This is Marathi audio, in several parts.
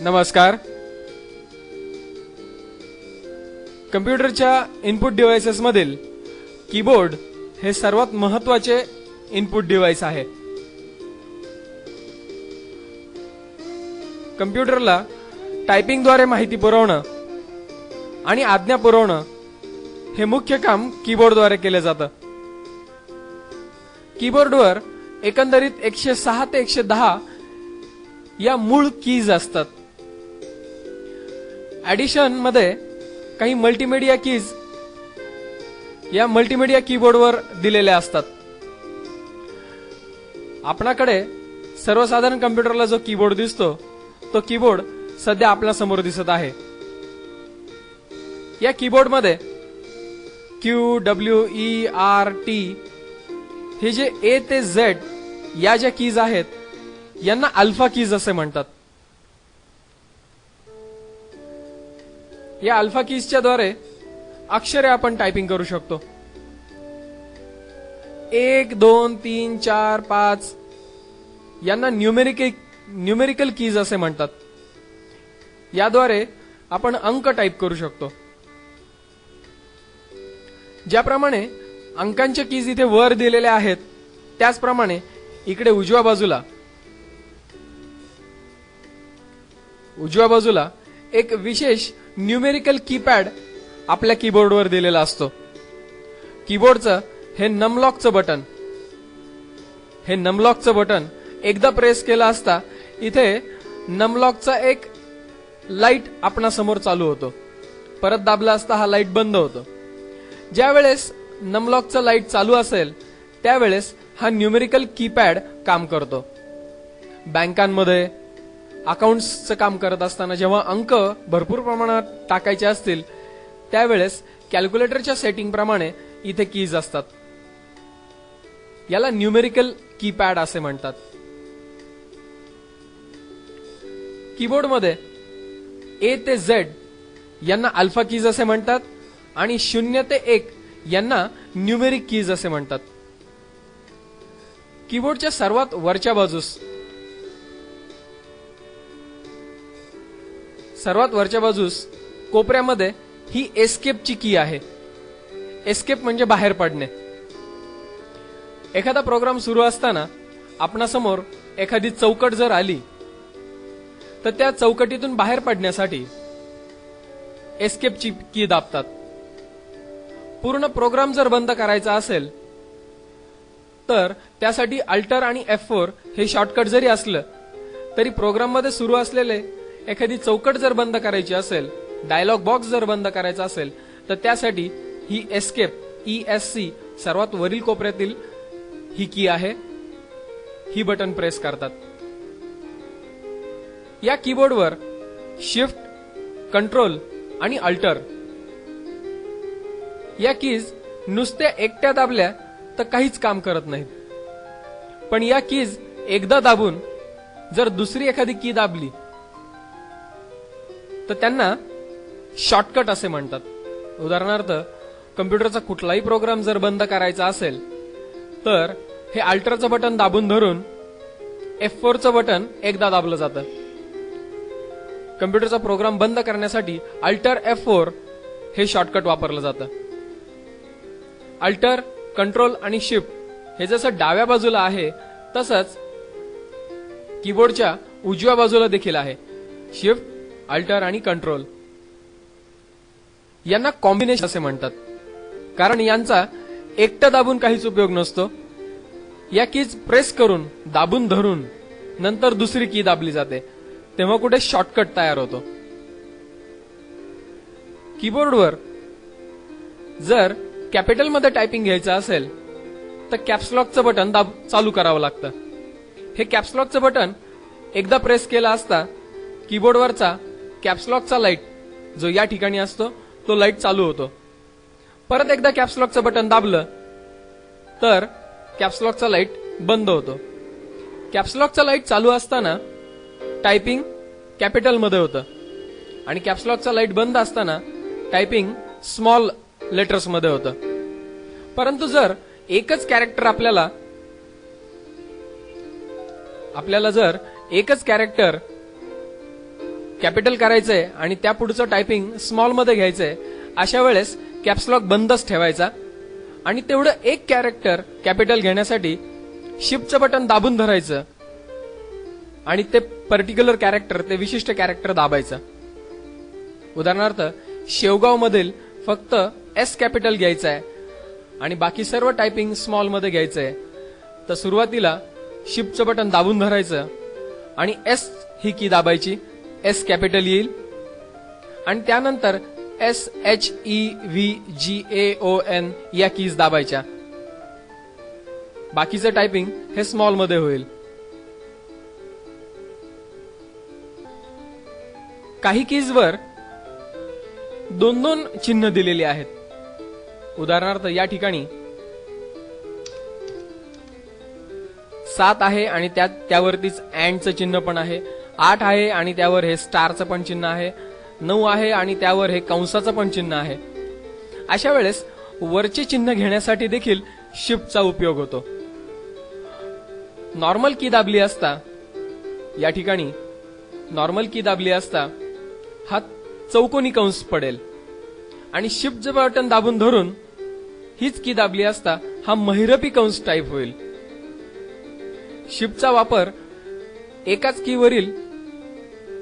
नमस्कार. कम्प्युटरच्या इनपुट डिव्हायसेसमधील कीबोर्ड हे सर्वात महत्त्वाचे इनपुट डिव्हाइस आहे. कम्प्युटरला टायपिंगद्वारे माहिती पुरवणं आणि आज्ञा पुरवणं हे मुख्य काम कीबोर्डद्वारे केलं जातं. कीबोर्डवर एकंदरीत एकशे सहा ते एकशे दहा या मूळ कीज असतात. ॲडिशनमध्ये काही मल्टीमीडिया कीज या मल्टीमीडिया कीबोर्डवर दिलेल्या असतात. आपणाकडे सर्वसाधारण कम्प्युटरला जो कीबोर्ड दिसतो तो कीबोर्ड सध्या आपल्यासमोर दिसत आहे. या कीबोर्डमध्ये Q W E R T हे जे ए ते झेड या ज्या कीज आहेत यांना अल्फा कीज असे म्हणतात. या अल्फा कीजच्या द्वारे अक्षरे आपण टायपिंग करू शकतो. एक दोन तीन चार पाच. यांना न्युमेरिक न्यूमेरिकल कीज असे म्हणतात. याद्वारे आपण अंक टाईप करू शकतो. ज्याप्रमाणे अंकांच्या कीज इथे वर दिलेल्या आहेत त्याचप्रमाणे इकडे उजव्या बाजूला. उजव्या बाजूला एक विशेष न्यूमेरिकल कीपॅड आपल्या कीबोर्डवर दिलेला असतो. कीबोर्डचं हे नमलॉकचं बटन हे नमलॉकचं बटन एकदा प्रेस केलं असता इथे नमलॉकचा एक लाइट आपणासमोर चालू होतो. परत दाबला असता हा लाइट बंद होतो. ज्या वेळेस नमलॉकचं लाइट चालू असेल त्यावेळेस हा न्यूमेरिकल कीपॅड काम करतो. बँकांमध्ये अकाउंट्सचं काम करत असताना जेव्हा अंक भरपूर प्रमाणात टाकायचे असतील त्यावेळेस कॅल्क्युलेटरच्या सेटिंग प्रमाणे इथे कीज असतात. याला न्यूमेरिकल कीपॅड असे म्हणतात. कीबोर्डमध्ये ए ते झेड यांना अल्फा कीज असे म्हणतात आणि शून्य ते एक यांना न्यूमेरिक कीज असे म्हणतात. कीबोर्डच्या सर्वात वरच्या बाजूस सर्वात वरच्या बाजूस कोपऱ्यामध्ये ही एस्केपची की आहे. एस्केप म्हणजे बाहेर पडणे. एखादा प्रोग्राम सुरू असताना आपणासमोर एखादी चौकट जर आली तर त्या चौकटीतून बाहेर पडण्यासाठी एस्केपची की दाबतात. पूर्ण प्रोग्राम जर बंद करायचा असेल तर त्यासाठी अल्टर आणि एफ फोर हे शॉर्टकट जरी असलं तरी प्रोग्राममध्ये सुरू असलेले एखादी चौकट जर बंद करायची असेल डायलॉग बॉक्स जर बंद करायचा असेल तर त्यासाठी ही एस्केप ई एस सी सर्वात वरील कोपऱ्यातील ही की आहे. ही बटन प्रेस करतात. या कीबोर्डवर शिफ्ट कंट्रोल आणि अल्टर या कीज नुसत्या एकट्या दाबल्या तर काहीच काम करत नाहीत. पण या कीज एकदा दाबून जर दुसरी एखादी की दाबली तर त्यांना शॉर्टकट असे म्हणतात. उदाहरणार्थ कम्प्युटरचा कुठलाही प्रोग्राम जर बंद करायचा असेल तर हे अल्टरचं बटन दाबून धरून एफ फोरचं बटन एकदा दाबलं जातं. कम्प्युटरचा प्रोग्राम बंद करण्यासाठी अल्टर एफ फोर हे शॉर्टकट वापरलं जातं. अल्टर कंट्रोल आणि शिफ्ट हे जसं डाव्या बाजूला आहे तसंच कीबोर्डच्या उजव्या बाजूला देखील आहे. शिफ्ट अल्टर आणि कंट्रोल. यांना कॉम्बिनेशन असे म्हणतात. कारण यांचा एकटं दाबून काहीच उपयोग नसतो. या कीज प्रेस करून दाबून धरून नंतर दुसरी की दाबली जाते. तेव्हा कुठे शॉर्टकट तयार होतो. कीबोर्डवर जर कॅपिटलमध्ये टायपिंग घ्यायचं असेल तर कॅप्सलॉकचं बटन दाब चालू करावं लागतं. हे कॅप्सलॉकचं बटन एकदा प्रेस केलं असता कीबोर्डवरचा कॅप्सलॉकचा लाइट जो या ठिकाणी असतो तो लाइट चालू होतो. परत एकदा कॅप्सलॉकचं बटन दाबलं तर कॅप्सलॉकचा लाइट बंद होतो. कॅप्सलॉकचा लाइट चालू असताना टायपिंग कॅपिटलमध्ये होतं. आणि कॅप्सलॉकचा लाइट बंद असताना टायपिंग स्मॉल लेटर्समध्ये होतं. परंतु जर एकच कॅरेक्टर आपल्याला आपल्याला जर एकच कॅरेक्टर कॅपिटल करायचंय आणि त्या पुढचं टायपिंग स्मॉलमध्ये घ्यायचंय अशा वेळेस कॅप्सलॉक बंदच ठेवायचा. आणि तेवढं एक कॅरेक्टर कॅपिटल घेण्यासाठी शिफ्टचं बटन दाबून धरायचं. आणि ते पर्टिक्युलर कॅरेक्टर ते विशिष्ट कॅरेक्टर दाबायचं. उदाहरणार्थ शेवगाव मधील फक्त एस कॅपिटल घ्यायचं आहे आणि बाकी सर्व टायपिंग स्मॉलमध्ये घ्यायचं आहे तर सुरुवातीला शिफ्टचं बटन दाबून धरायचं आणि एस ही की दाबायची. एस कॅपिटल येईल. आणि त्यानंतर S H E V G A O N या कीज दाबायच्या. बाकीचं टायपिंग हे स्मॉलमध्ये होईल. काही कीजवर दोन दोन चिन्ह दिलेली आहेत. उदाहरणार्थ या ठिकाणी सात आहे आणि त्यात त्यावरतीच अँडचं चिन्ह पण आहे. आठ आहे आणि त्यावर हे स्टारचं पण चिन्ह आहे नऊ आहे आणि त्यावर हे कंसाचं पण चिन्ह आहे. अशा वेळेस वरचे चिन्ह घेण्यासाठी देखील शिफ्टचा उपयोग होतो. नॉर्मल की दाबली असता या ठिकाणी नॉर्मल की दाबली असता हा चौकोनी कंस पडेल. आणि शिफ्ट बटन दाबून धरून हीच की दाबली असता हा महिरपी कंस टाईप होईल. शिफ्टचा वापर एकाच कीवरील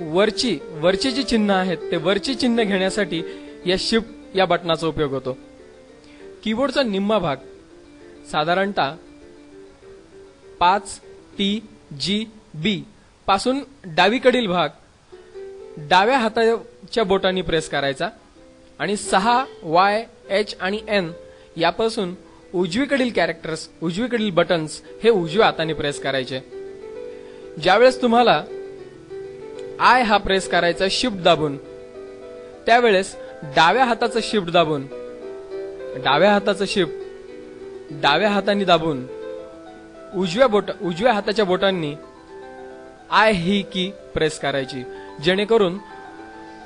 वरची वरची जी चिन्ह आहेत ते वरची चिन्ह घेण्यासाठी या शिफ्ट या बटनाचा उपयोग होतो. कीबोर्डचा निम्मा भाग साधारणतः पाच टी जी बी पासून डावीकडील भाग डाव्या हाताच्या बोटांनी प्रेस करायचा आणि सहा वाय एच आणि एन यापासून उजवीकडील कॅरेक्टर्स उजवीकडील बटन्स हे उजव्या हाताने प्रेस करायचे. ज्यावेळेस तुम्हाला आय हा प्रेस करायचा शिफ्ट दाबून. त्यावेळेस डाव्या हाताचं शिफ्ट दाबून. डाव्या हाताचं शिफ्ट. डाव्या हाताने दाबून. उजव्या बोट उजव्या हाताच्या बोटांनी आय ही की प्रेस करायची. जेणेकरून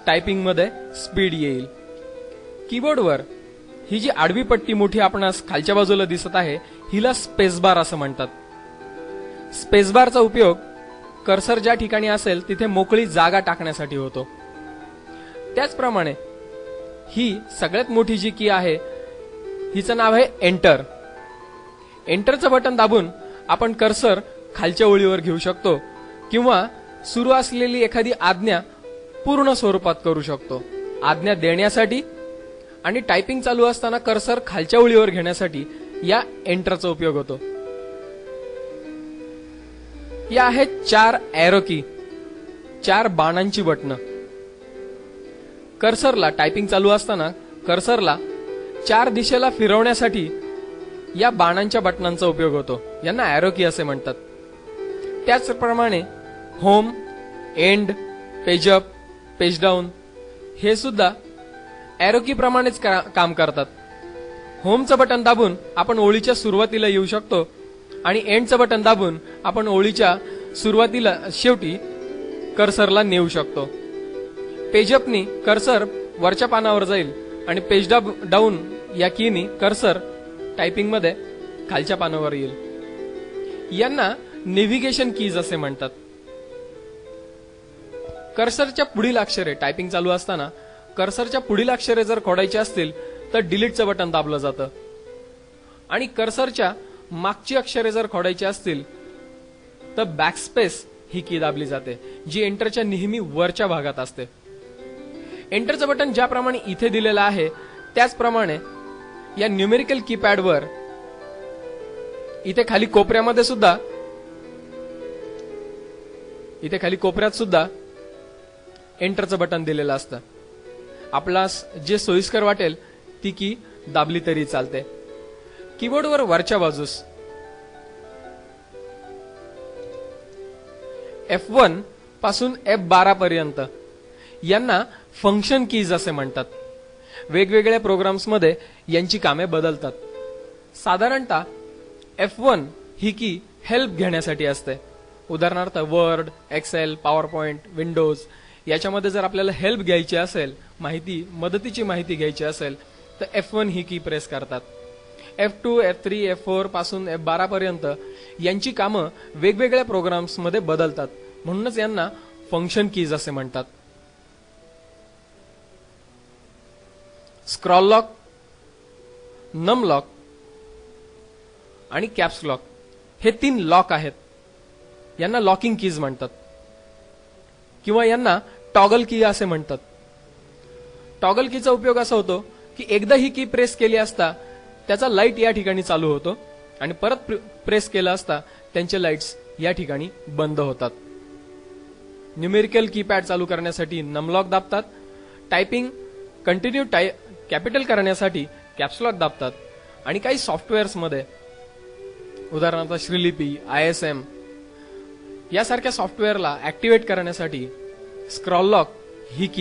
टायपिंगमध्ये स्पीड येईल. कीबोर्डवर ही जी आडवी पट्टी मोठी आपणास खालच्या बाजूला दिसत आहे हिला स्पेसबार असं म्हणतात. स्पेसबारचा उपयोग कर्सर ज्या ठिकाणी असेल तिथे मोकळी जागा टाकण्यासाठी होतो. त्याचप्रमाणे ही सगळ्यात मोठी जी की आहे हिचं नाव आहे एंटर. एंटरचं बटन दाबून आपण कर्सर खालच्या ओळीवर घेऊ शकतो किंवा सुरू असलेली एखादी आज्ञा पूर्ण स्वरूपात करू शकतो. आज्ञा देण्यासाठी आणि टायपिंग चालू असताना कर्सर खालच्या ओळीवर घेण्यासाठी या एंटरचा उपयोग होतो. या आहेत चार एरो की चार बाणांची बटणं. कर्सरला टायपिंग चालू असताना कर्सरला चार दिशेला फिरवण्यासाठी या बाणांच्या बटनांचा उपयोग होतो. यांना एरो की असे म्हणतात. त्याचप्रमाणे होम एंड पेजअप पेजडाऊन हे सुद्धा ॲरोकीप्रमाणेच का- काम करतात. होमचं बटन दाबून आपण ओळीच्या सुरुवातीला येऊ शकतो. आणि एंडचं बटन दाबून आपण ओळीच्या सुरुवातीला शेवटी कर्सरला नेऊ शकतो. पेजअपनी कर्सर वरच्या पानावर जाईल आणि पेज डाऊन या कीनी कर्सर टायपिंगमध्ये खालच्या पानावर येईल. यांना नेव्हिगेशन कीज असे म्हणतात. कर्सरच्या पुढील अक्षरे टायपिंग चालू असताना कर्सरच्या पुढील अक्षरे जर खोडायची असतील तर डिलीटचं बटन दाबलं जातं. आणि कर्सरच्या मागची अक्षरे जर खोडायची असतील तर बॅकस्पेस ही की दाबली जाते जी एंटरच्या नेहमी वरच्या भागात असते. एंटरचं बटन ज्याप्रमाणे इथे दिलेलं आहे त्याचप्रमाणे या न्यूमेरिकल कीपॅडवर इथे खाली कोपऱ्यामध्ये सुद्धा इथे खाली कोपऱ्यात सुद्धा एंटरचं बटन दिलेलं असतं. आपल्यास जे सोयीस्कर वाटेल ती की दाबली तरी चालते. कीबोर्डवर वरच्या बाजूस. एफ वनपासून एफ बारा पर्यंत. यांना फंक्शन कीज असे म्हणतात. वेगवेगळ्या प्रोग्राम्समध्ये यांची कामे बदलतात. साधारणतः एफ वन ही की हेल्प घेण्यासाठी असते. उदाहरणार्थ Word Excel PowerPoint Windows याच्यामध्ये जर आपल्याला हेल्प घ्यायची असेल माहिती मदतीची माहिती घ्यायची असेल तर एफ वन ही की प्रेस करतात. F two F three F फोरपासून F बारा पर्यंत यांची कामं वेगवेगळ्या प्रोग्राम्समध्ये बदलतात. म्हणूनच यांना फंक्शन कीज असे म्हणतात. स्क्रॉल लॉक नम लॉक आणि कॅप्स लॉक हे तीन लॉक आहेत. यांना लॉकिंग कीज म्हणतात. किंवा यांना टॉगल की असे म्हणतात. टॉगल कीचा उपयोग असा होतो की एकदा ही की प्रेस केली असता त्याचा लाइट या ठिकाणी चालू होतो आणि परत प्र- प्रेस केला असता त्यांचे लाईट्स या ठिकाणी बंद होतात. न्युमेरिकल कीपॅड चालू करण्यासाठी नमलॉक दाबतात. टायपिंग कंटिन्यू टाय कॅपिटल करण्यासाठी कॅप्सलॉक दाबतात. आणि काही सॉफ्टवेअर्समध्ये उदाहरणार्थ श्रीलिपी आय एस एम यासारख्या सॉफ्टवेअरला ऍक्टिव्हेट करण्यासाठी स्क्रॉल लॉक ही की